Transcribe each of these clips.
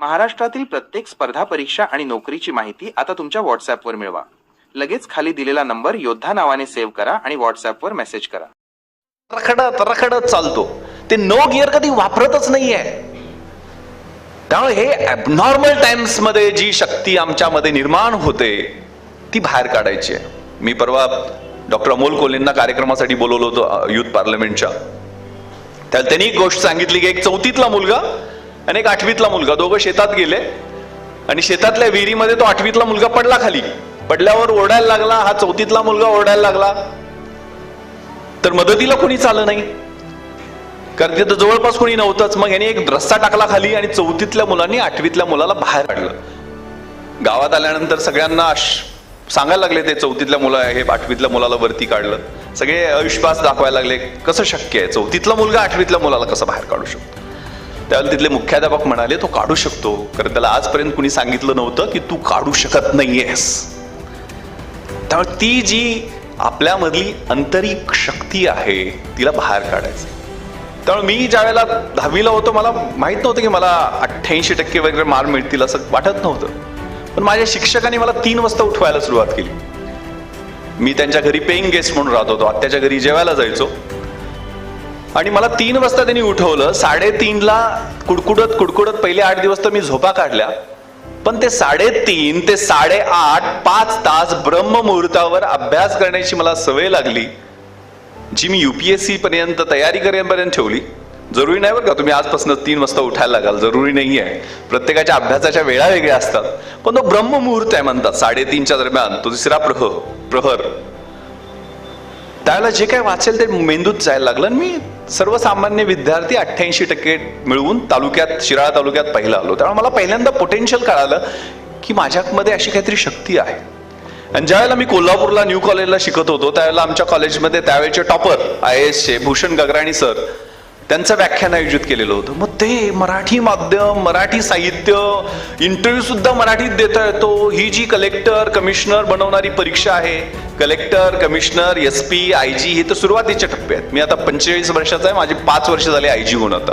महाराष्ट्रातील प्रत्येक स्पर्धा परीक्षा आणि नोकरीची माहिती आता तुमच्या व्हॉट्सॲपवर मिळवा. लगेच खाली दिलेला नंबर योद्धा नावाने सेव्ह करा आणि व्हॉट्सॲपवर मेसेज करा. रखडत रखडत चालतो. ते नो गिअर कधी वापरतच नाहीये. त्यामुळे हे ॲबनॉर्मल टाइम्समध्ये जी शक्ती आमच्यामध्ये निर्माण होते ती बाहेर काढायची आहे. मी परवा डॉक्टर अमोल कोलेंना कार्यक्रमासाठी बोलवलं होतं युथ पार्लमेंटच्या. त्याला त्यांनी एक गोष्ट सांगितली की एक चौथीतला मुलगा आणि एक आठवीतला मुलगा दोघं शेतात गेले. आणि शेतातल्या विहिरीमध्ये तो आठवीतला मुलगा पडला खाली. पडल्यावर ओरडायला लागला हा चौथीतला मुलगा ओरडायला लागला. तर मदतीला कोणीच आलं नाही. कारण तिथं जवळपास कोणी नव्हतंच. मग याने एक रस्ता टाकला खाली आणि चौथीतल्या मुलांनी आठवीतल्या मुलाला बाहेर काढलं. गावात आल्यानंतर सगळ्यांना सांगायला लागले ते चौथीतल्या मुलं हे आठवीतल्या मुलाला वरती काढलं. सगळे अविश्वास दाखवायला लागले कसं शक्य आहे? चौथीतला मुलगा आठवीतल्या मुलाला कसं बाहेर काढू शकतो? त्यावेळेला तिथले मुख्याध्यापक म्हणाले तो काढू शकतो. कारण त्याला आजपर्यंत कुणी सांगितलं नव्हतं की तू काढू शकत नाहीयेस. त्यामुळे ती जी आपल्यामधली आंतरिक शक्ती आहे तिला बाहेर काढायचं. त्यामुळे मी ज्या वेळेला दहावीला होतो मला माहीत नव्हतं की मला अठ्ठ्याऐंशी टक्के वगैरे मार्क मिळतील असं वाटत नव्हतं. पण माझ्या शिक्षकांनी मला तीन वाजता उठवायला सुरुवात केली. मी त्यांच्या घरी पेईंग गेस्ट म्हणून राहत होतो. आत्याच्या घरी जेवायला जायचो. आणि मला तीन वाजता त्यांनी उठवलं. साडेतीनला कुडकुडत कुडकुडत पहिले आठ दिवस तर मी झोपा काढल्या. पण ते साडेतीन ते साडेआठ पाच तास ब्रह्ममुहूर्तावर अभ्यास करण्याची मला सवय लागली जी मी युपीएससी पर्यंत तयारी करेपर्यंत ठेवली. जरुरी नाही बरं का तुम्ही आजपासून तीन वाजता उठायला लागाल जरुरी नाही आहे. प्रत्येकाच्या अभ्यासाच्या वेळा वेगळ्या असतात. पण तो ब्रह्ममुहूर्त आहे म्हणतात साडेतीनच्या दरम्यान तो तिसरा प्रह प्रहर. त्यावेळेला जे काय वाचेल ते मेंदूत जायला लागलं आणि मी सर्वसामान्य विद्यार्थी अठ्ठ्याऐंशी टक्के मिळवून तालुक्यात शिराळा तालुक्यात पहिला आलो. त्यामुळे मला पहिल्यांदा पोटेन्शियल कळालं की माझ्यामध्ये अशी काहीतरी शक्ती आहे. आणि ज्यावेळेला मी कोल्हापूरला न्यू कॉलेजला शिकत होतो त्यावेळेला आमच्या कॉलेजमध्ये त्यावेळेचे टॉपर आय एसचे भूषण गगराणी सर त्यांचं व्याख्यान आयोजित केलेलं होतं. मग ते मराठी माध्यम मराठी साहित्य इंटरव्ह्यू सुद्धा मराठीत देता येतो. ही जी कलेक्टर कमिशनर बनवणारी परीक्षा आहे collector commissioner S P I G हे तर सुरुवातीच्या टप्पे आहेत. मी आता पंचेचाळीस वर्षाचा आहे माझे पाच वर्ष झाले आय जी होऊन आता.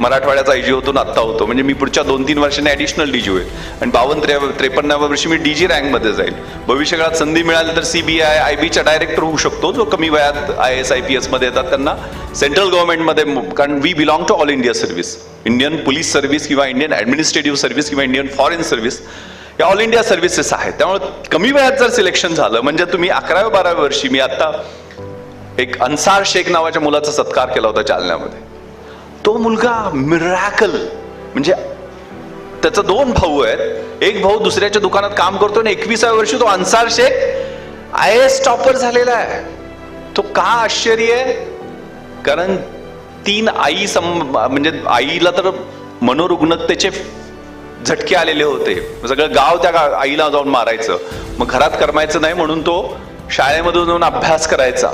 मराठवाड्याचा आय जी होतो ना आत्ता होतो. म्हणजे मी पुढच्या दोन तीन वर्षांनी ॲडिशनल डी जी होईल. आणि बावन्न त्रे त्रेपन्नाव्या वर्षी मी डी जी रँकमध्ये जाईल. भविष्यकाळात संधी मिळाली तर सी बी आय आय बीचा डायरेक्टर होऊ शकतो जो कमी वयात आय एस आय पी एसमध्ये येतात त्यांना. सेंट्रल गव्हर्नमेंटमध्ये कारण we belong to all India service Indian police service किंवा इंडियन ॲडमिनिस्ट्रेटिव्ह सर्व्हिस किंवा इंडियन फॉरेन सर्व्हिस या ऑल इंडिया सर्व्हिसेस आहेत. त्यामुळे कमी वयात जर सिलेक्शन झालं म्हणजे तुम्ही अकराव्या बाराव्या वर्षी मी आता एक अन्सार शेख नावाच्या मुलाचा सत्कार केला होता जालन्यामध्ये तो मुलगा मिरॅकल. म्हणजे त्याचा दोन भाऊ आहेत. एक भाऊ दुसऱ्याच्या दुकानात काम करतो आणि एकविसाव्या वर्षी तो Ansar Shaikh I S topper झालेला आहे. तो का आश्चर्य आहे? कारण तीन आई सम म्हणजे आईला तर मनोरुग्णतेचे झटके आलेले होते. सगळं गाव त्या आईला जाऊन मारायचं. मग घरात करमायचं नाही म्हणून तो शाळेमधून जाऊन अभ्यास करायचा.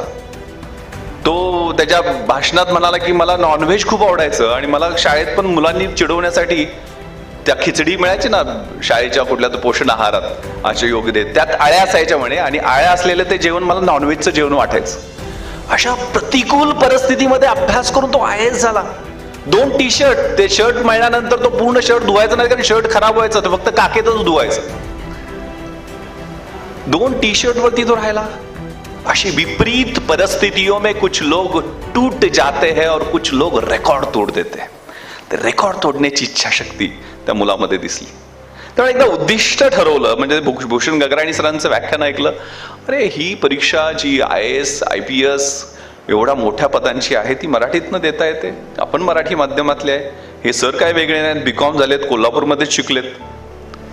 तो त्याच्या भाषणात म्हणाला की मला नॉनव्हेज खूप आवडायचं आणि मला शाळेत पण मुलांनी चिडवण्यासाठी त्या खिचडी मिळायची ना शाळेच्या कुठल्या तर पोषण आहारात असे योग देत त्यात आळ्या असायच्या म्हणे आणि आळ्या असलेलं ते जेवण मला नॉनव्हेजचं जेवण वाटायचं. अशा प्रतिकूल परिस्थितीमध्ये अभ्यास करून तो आय एस झाला. दोन टी शर्ट ते शर्ट मिळाल्यानंतर तो पूर्ण शर्ट धुवायचा नाही कारण शर्ट खराब व्हायचं तर फक्त काकेतच धुवायचं. दोन टी शर्ट वरती तो राहिला. अशी विपरीत परिस्थितियों में कुछ लोग टूट जाते हैं और कुछ लोग रेकॉर्ड तोड देते हैं। रेकॉर्ड तोडण्याची इच्छाशक्ती त्या मुलामध्ये दिसली. त्यामुळे एकदा उद्दिष्ट ठरवलं म्हणजे भूषण गगराणी सरांचं व्याख्यान ऐकलं अरे ही परीक्षा जी I S I P S एवढ्या मोठ्या पदांची आहे ती मराठीतनं देता येते? आपण मराठी माध्यमातले आहे. हे सर काय वेगळे नाहीत? बी कॉम झालेत कोल्हापूरमध्येच शिकलेत.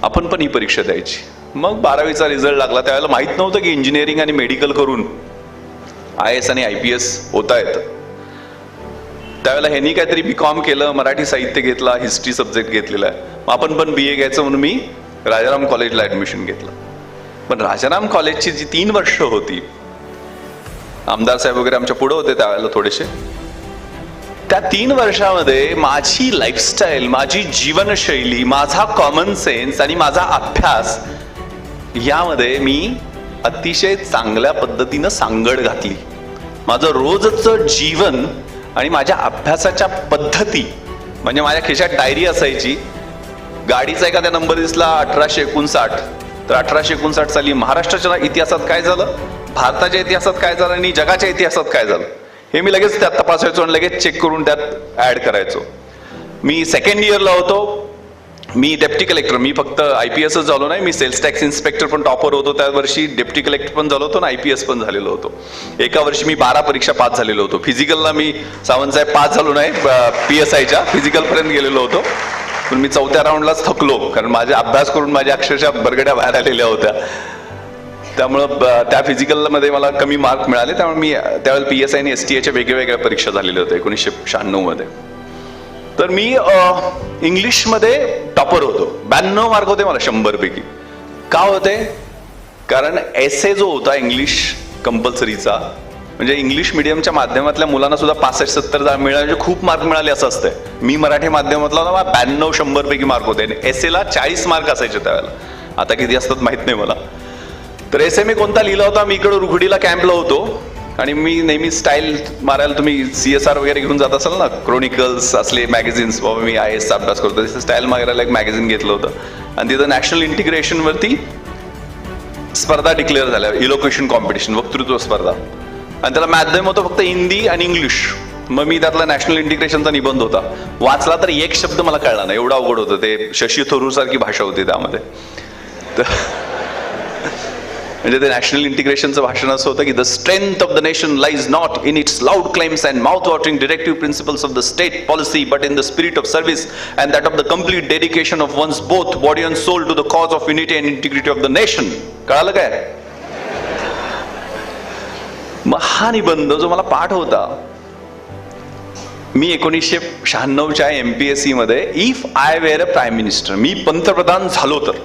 आपण पण ही परीक्षा द्यायची. मग बारावीचा रिझल्ट लागला. त्यावेळेला माहीत नव्हतं की इंजिनिअरिंग आणि मेडिकल करून आय एस आणि आय पी एस होता येतं. त्यावेळेला ह्यांनी काहीतरी बी कॉम केलं मराठी साहित्य घेतला हिस्ट्री सब्जेक्ट घेतलेला आहे. मग आपण पण बी ए घ्यायचं म्हणून मी राजाराम कॉलेजला ऍडमिशन घेतलं. पण राजाराम कॉलेजची जी तीन वर्ष होती आमदार साहेब वगैरे आमच्या पुढे होते त्यावेळेला थोडेसे. त्या तीन वर्षामध्ये माझी लाईफस्टाईल माझी जीवनशैली माझा कॉमन सेन्स आणि माझा अभ्यास यामध्ये मी अतिशय चांगल्या पद्धतीनं सांगड घातली. माझं रोजचं जीवन आणि माझ्या अभ्यासाच्या पद्धती म्हणजे माझ्या खिशात डायरी असायची गाडीचा एखाद्या नंबर दिसला अठराशे एकोणसाठ तर अठराशे एकोणसाठ साली महाराष्ट्राच्या इतिहासात काय झालं? भारताच्या इतिहासात काय झालं आणि जगाच्या इतिहासात काय झालं? हे मी लगेच त्यात तपासायचो आणि लगेच चेक करून त्यात ॲड करायचो. मी सेकंड इयरला होतो. मी डेप्टी कलेक्टर मी फक्त आय पी एसच झालो नाही मी सेल्स टॅक्स इन्स्पेक्टर पण टॉपर होतो. त्या वर्षी डेप्टी कलेक्टर पण झालो होतो आणि आय पी एस पण झालेलो होतो. एका वर्षी मी बारा परीक्षा पास झालेलो होतो. फिजिकलला मी सावंत साहेब पास झालो नाही पी एस आयच्या फिजिकलपर्यंत गेलेलो होतो. पण मी चौथ्या राऊंडलाच थकलो कारण माझ्या अभ्यास करून माझ्या अक्षरशः बरगड्या बाहेर आलेल्या होत्या. त्यामुळं ब- त्या फिजिकलमध्ये मला कमी मार्क मिळाले. त्यामुळे मी त्यावेळेला पी एस आय आणि एस टी एच्या वेगवेगळ्या परीक्षा झालेल्या होत्या एकोणीसशे शहाण्णवमध्ये तर मी इंग्लिशमध्ये टॉपर होतो. ब्याण्णव मार्क होते मला शंभर पैकी का होते? कारण एस ए जो होता इंग्लिश कंपल्सरीचा म्हणजे इंग्लिश मिडियमच्या माध्यमातल्या मुलांना सुद्धा पासष्ट सत्तर जा- मिळाले म्हणजे खूप मार्क मिळाले असं असतंय. मी मराठी माध्यमातला होता मला ब्याण्णव शंभर पैकी मार्क होते. आणि एस एला चाळीस मार्क असायचे त्यावेळेला. आता किती असतात माहीत नाही मला. तर एस ए मी कोणता लिहिला होता? मी इकडं रुगडीला कॅम्पला होतो. आणि मी नेहमी स्टाईल मारायला तुम्ही सी एस आर वगैरे घेऊन जात असाल ना क्रोनिकल्स असले मॅगझिन्स बाबा मी आय एसचा अभ्यास करतो तिथे स्टाईल मारायला एक मॅगझिन घेतलं होतं. आणि तिथं नॅशनल इंटिग्रेशनवरती स्पर्धा डिक्लेअर झाल्या इलोकेशन कॉम्पिटिशन वक्तृत्व स्पर्धा. आणि त्याला माध्यम होतं फक्त हिंदी आणि इंग्लिश मग मी त्यातला नॅशनल इंटिग्रेशनचा निबंध होता. वाचला तर एक शब्द मला कळला नाही एवढा अवघड होतं ते शशी थरूर सारखी भाषा होती त्यामध्ये. तर म्हणजे ते नॅशनल इंटिग्रेशनचं भाषण असं होतं की the strength of the nation lies not in its loud claims and mouth watering directive principles of the state policy but in the spirit of service and that of the complete dedication of one's both body and soul to the cause of unity and integrity of the nation कळालं काय? मग हा निबंध जो मला पाठ होता मी एकोणीसशे शहाण्णवच्या एम पी एस सी मध्ये if I were a prime minister मी पंतप्रधान झालो तर.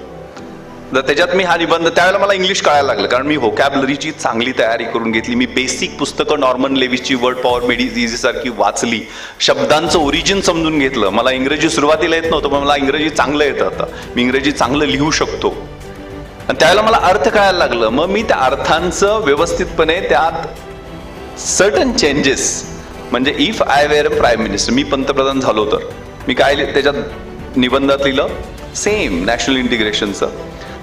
तर त्याच्यात मी हा निबंध त्यावेळेला मला इंग्लिश कळायला लागलं. कारण मी व्होकॅबलरीची चांगली तयारी करून घेतली. मी बेसिक पुस्तकं नॉर्मन लेविसची वर्ड पॉवर मेडिझी सारखी वाचली. शब्दांचं ओरिजिन समजून घेतलं. मला इंग्रजी सुरुवातीला येत नव्हतं पण मला इंग्रजी चांगलं येतं आता. मी इंग्रजी चांगलं लिहू शकतो. आणि त्यावेळेला मला अर्थ कळायला लागलं. मग मी त्या अर्थांचं व्यवस्थितपणे त्यात सर्टन चेंजेस म्हणजे if I were prime minister मी पंतप्रधान झालो तर. मी काय त्याच्यात निबंधात लिहिलं सेम नॅशनल इंटिग्रेशनचं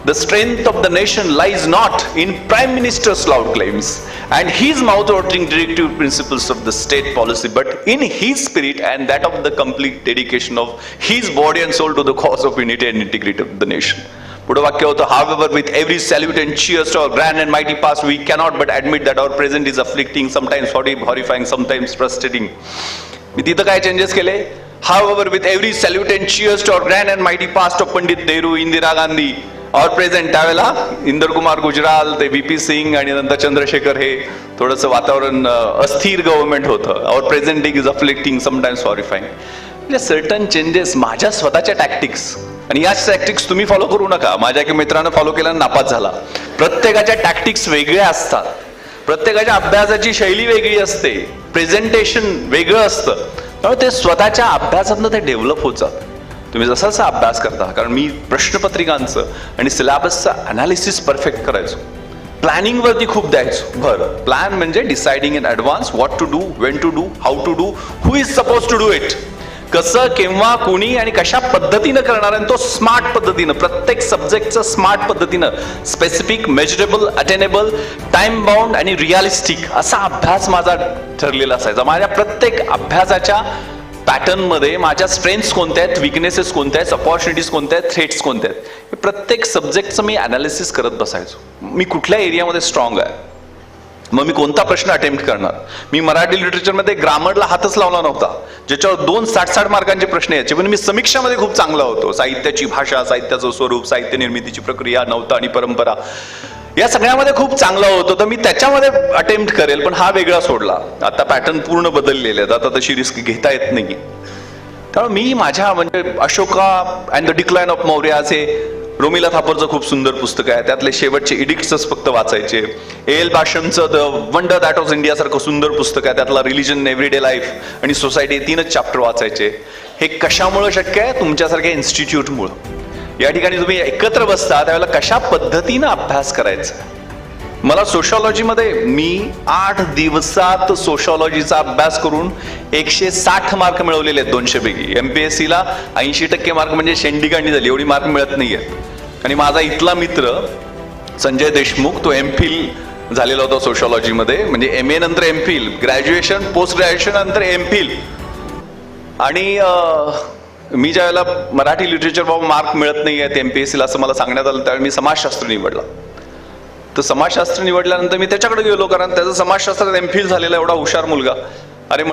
the strength of the nation lies not in prime minister's loud claims and his mouth watering directive principles of the state policy but in his spirit and that of the complete dedication of his body and soul to the cause of unity and integrity of the nation पुढे वाक्य होतं how with every salute and cheers to our grand and mighty past we cannot but admit that our present is afflicting sometimes हॉरी horrifying sometimes frustrating मी तिथं काय changes केले how with every salute and cheers to our grand and mighty past of Pandit Nehru Indira Gandhi or present त्यावेळेला इंदर कुमार गुजराल ते V P Singh आणि नंतर चंद्रशेखर हे थोडंसं वातावरण अस्थिर गव्हर्नमेंट होतं. Or present is affecting sometimes horrifying म्हणजे सर्टन चेंजेस माझ्या स्वतःच्या टॅक्टिक्स आणि याच टॅक्टिक्स तुम्ही फॉलो करू नका. माझ्या एका मित्रानं फॉलो केल्यानं नापास झाला. प्रत्येकाच्या टॅक्टिक्स वेगळ्या असतात. प्रत्येकाच्या अभ्यासाची शैली वेगळी असते. प्रेझेंटेशन वेगळं असतं. त्यामुळे ते स्वतःच्या अभ्यासातनं ते डेव्हलप होत जातं. तुम्ही जसा जसा अभ्यास करता कारण मी प्रश्नपत्रिकांचं आणि सिलेबसचं अनालिसिस परफेक्ट करायचो. प्लॅनिंगवरती खूप द्यायचो. बरं प्लॅन म्हणजे deciding in advance what to do when to do how to do who is suppose to do it कसं केव्हा कुणी आणि कशा पद्धतीनं करणार आणि तो स्मार्ट पद्धतीनं प्रत्येक सब्जेक्टचं स्मार्ट पद्धतीनं specific measurable attainable time bound आणि रिअलिस्टिक असा अभ्यास माझा ठरलेला असायचा. माझ्या प्रत्येक अभ्यासाच्या पॅटर्नमध्ये माझ्या स्ट्रेंथ्स कोणत्या आहेत विकनेसेस कोणत्या आहेत अपॉर्च्युनिटीज कोणत्या आहेत थ्रेट्स कोणत्या आहेत हे प्रत्येक सब्जेक्टचं मी अनालिसिस करत बसायचो. मी कुठल्या एरियामध्ये स्ट्रॉंग आहे? मग मी कोणता प्रश्न अटेम्प्ट करणार? मी मराठी लिटरेचरमध्ये ग्रामरला हातच लावला नव्हता. ज्याच्यावर दोन साठ साठ मार्कांचे प्रश्न यायचे. पण मी समीक्षामध्ये खूप चांगला होतो. साहित्याची भाषा साहित्याचं स्वरूप साहित्य निर्मितीची प्रक्रिया नवता आणि परंपरा. या सगळ्यामध्ये खूप चांगलं होतं तर मी त्याच्यामध्ये अटेम्प्ट करेल पण हा वेगळा सोडला. आता पॅटर्न पूर्ण बदललेले आहेत आता तशी रिस्क घेता येत नाही त्यामुळे मी माझ्या म्हणजे Ashoka and the decline of Maurya असे रोमिला थापरचं खूप सुंदर पुस्तक आहे त्यातले शेवटचे इडिक्सच फक्त वाचायचे. A L बाशमचं the wonder that of India सारखं सुंदर पुस्तक आहे त्यातला रिलिजन एव्हरीडे लाईफ आणि सोसायटी तीनच चॅप्टर वाचायचे. हे कशामुळं शक्य आहे? तुमच्यासारख्या इन्स्टिट्यूटमुळं या ठिकाणी तुम्ही एकत्र बसता त्यावेळेला कशा पद्धतीनं अभ्यास करायचा? मला सोशॉलॉजीमध्ये मी आठ दिवसात सोशॉलॉजीचा अभ्यास करून एकशे साठ मार्क मिळवलेले आहेत दोनशे पैकी एस सीला ऐंशी टक्के मार्क म्हणजे शेंडीगांडी झाली एवढी मार्क मिळत नाहीयेत आणि माझा इथला मित्र संजय देशमुख तो एम फिल झालेला होता सोशॉलॉजीमध्ये म्हणजे एम ए नंतर M Phil graduation post graduation नंतर एम फिल आणि मी ज्या वेळेला मराठी लिटरेचर बाबा मार्क मिळत नाही आहेत एमपीएससीला असं मला सांगण्यात आलं त्यावेळी मी समाजशास्त्र निवडला. तर समाजशास्त्र निवडल्यानंतर मी त्याच्याकडे गेलो कारण त्याचं समाजशास्त्रात एम फिल झालेला एवढा हुशार मुलगा. अरे